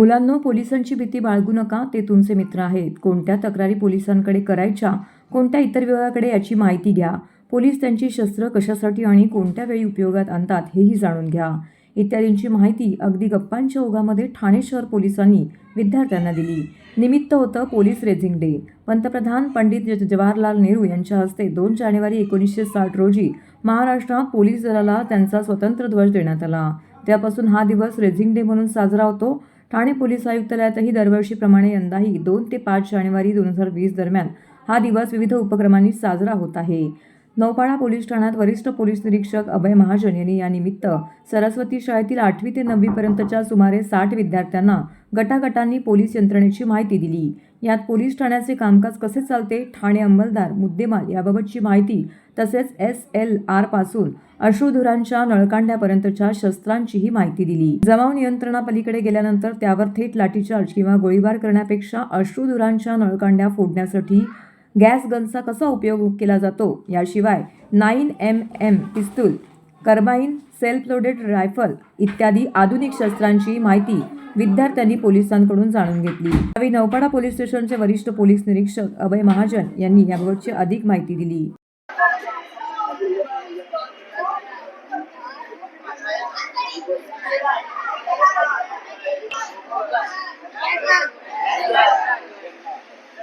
मुलांनो पोलिसांची भीती बाळगू नका ते तुमचे मित्र आहेत. कोणत्या तक्रारी पोलिसांकडे करायच्या कोणत्या इतर विभागाकडे याची माहिती घ्या. पोलीस त्यांची शस्त्र कशासाठी आणि कोणत्या वेळी उपयोगात आणतात हेही जाणून घ्या. इत्यादींची माहिती अगदी गप्पांच्या ओघामध्ये ठाणे शहर पोलिसांनी विद्यार्थ्यांना दिली. निमित्त होतं पोलीस रेझिंग डे. पंतप्रधान पंडित ज- जवाहरलाल नेहरू यांच्या हस्ते दोन जानेवारी एकोणीसशे साठ रोजी महाराष्ट्रात पोलीस दलाला त्यांचा स्वतंत्र ध्वज देण्यात आला. त्यापासून हा दिवस रेझिंग डे म्हणून साजरा होतो. ठाणे पोलीस आयुक्तालयातही दरवर्षीप्रमाणे यंदाही दोन ते पाच जानेवारी दोन हजार वीस दरम्यान हा दिवस विविध उपक्रमांनी साजरा होत आहे. नौपाडा पोलीस ठाण्यात वरिष्ठ पोलीस निरीक्षक अभय महाजन यांनी यानिमित्त सरस्वती शाळेतील आठवी ते नववीपर्यंतच्या सुमारे साठ विद्यार्थ्यांना गटागटांनी पोलीस यंत्रणेची माहिती दिली. यात पोलीस ठाण्याचे कामकाज कसे चालते ठाणे अंमलदार मुद्देमाल याबाबतची माहिती तसेच एस एल आरपासून अश्रुधुरांच्या नळकांड्यापर्यंतच्या शस्त्रांचीही माहिती दिली. जमाव नियंत्रणापलीकडे गेल्यानंतर त्यावर थेट लाठीचार्ज किंवा गोळीबार करण्यापेक्षा अश्रुधुरांच्या नळकांड्या फोडण्यासाठी गॅस गनचा कसा उपयोग केला जातो? याशिवाय नाईन एम एम पिस्तूल कर्बाईन सेल्फ लोडेड रायफल इत्यादी आधुनिक शस्त्रांची माहिती विद्यार्थ्यांनी पोलिसांकडून जाणून घेतली. यावेळी नौपाडा पोलीस स्टेशनचे वरिष्ठ पोलीस निरीक्षक अभय महाजन यांनी याबाबतची अधिक माहिती दिली.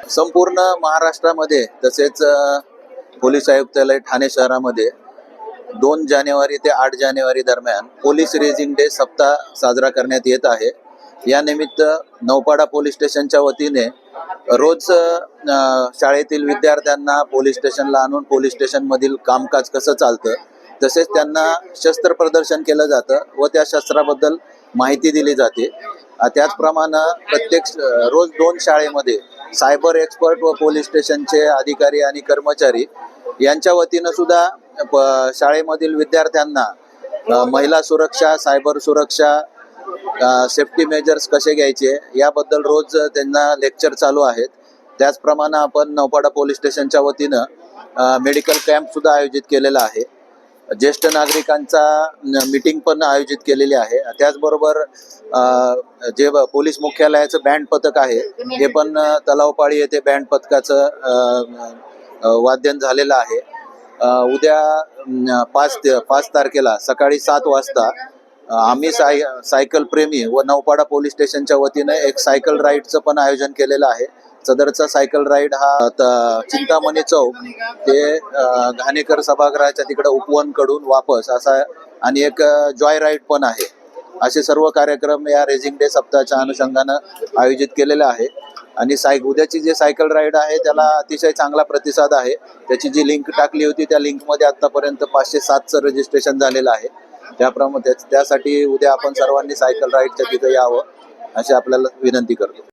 संपूर्ण महाराष्ट्रामध्ये तसेच पोलीस आयुक्तालय ठाणे शहरामध्ये दोन जानेवारी ते आठ जानेवारी दरम्यान पोलीस रेझिंग डे सप्ताह साजरा करण्यात येत आहे. या निमित्त नौपाडा पोलीस स्टेशनच्या वतीने रोज शाळेतील विद्यार्थ्यांना पोलीस स्टेशनला आणून पोलीस स्टेशनमधील कामकाज कसं चालतं तसेच त्यांना शस्त्र प्रदर्शन केलं जातं व त्या शस्त्राबद्दल माहिती दिली जाते. त्याचप्रमाणे प्रत्येक रोज दोन शाळेमध्ये सायबर एक्सपर्ट व पोलीस स्टेशनचे अधिकारी आणि कर्मचारी यांच्या वतीनं सुद्धा शाळेमधील विद्यार्थ्यांना महिला सुरक्षा सायबर सुरक्षा सेफ्टी मेजर्स कसे घ्यायचे याबद्दल रोज त्यांना लेक्चर चालू आहेत. त्याचप्रमाणे आपण नौपाडा पोलीस स्टेशनच्या वतीनं मेडिकल कॅम्प सुद्धा आयोजित केलेला आहे. ज्येष्ठ नागरिकांचा मीटिंग पण आयोजित केलेली आहे. त्याचबरोबर जे पोलीस मुख्यालयाचं बँड पथक आहे हे पण तलावपाळी येथे बँड पथकाचं वाद्यन झालेलं आहे. उद्या पाच ते- पाच तारखेला सकाळी सात वाजता आम्ही साय सायकल प्रेमी व नौपाडा पोलीस स्टेशनच्या वतीने एक सायकल राईडचं पण आयोजन केलेलं आहे. सदरचा सायकल राईड हा आता चिंतामणी चौक ते घाणेकर सभागृहाच्या तिकडे उपवनकडून वापस असा आणि एक जॉय राईड पण आहे. असे सर्व कार्यक्रम या रेझिंग डे सप्ताहाच्या अनुषंगानं आयोजित केलेले आहे. आणि साय उद्याची जे सायकल राईड आहे त्याला अतिशय चांगला प्रतिसाद आहे. त्याची जी लिंक टाकली होती त्या लिंकमध्ये आतापर्यंत पाचशे सातचं रजिस्ट्रेशन झालेलं आहे. त्याप्रमाणे त्यासाठी उद्या आपण सर्वांनी सायकल राईडच्या तिथं यावं अशी आपल्याला विनंती करतो.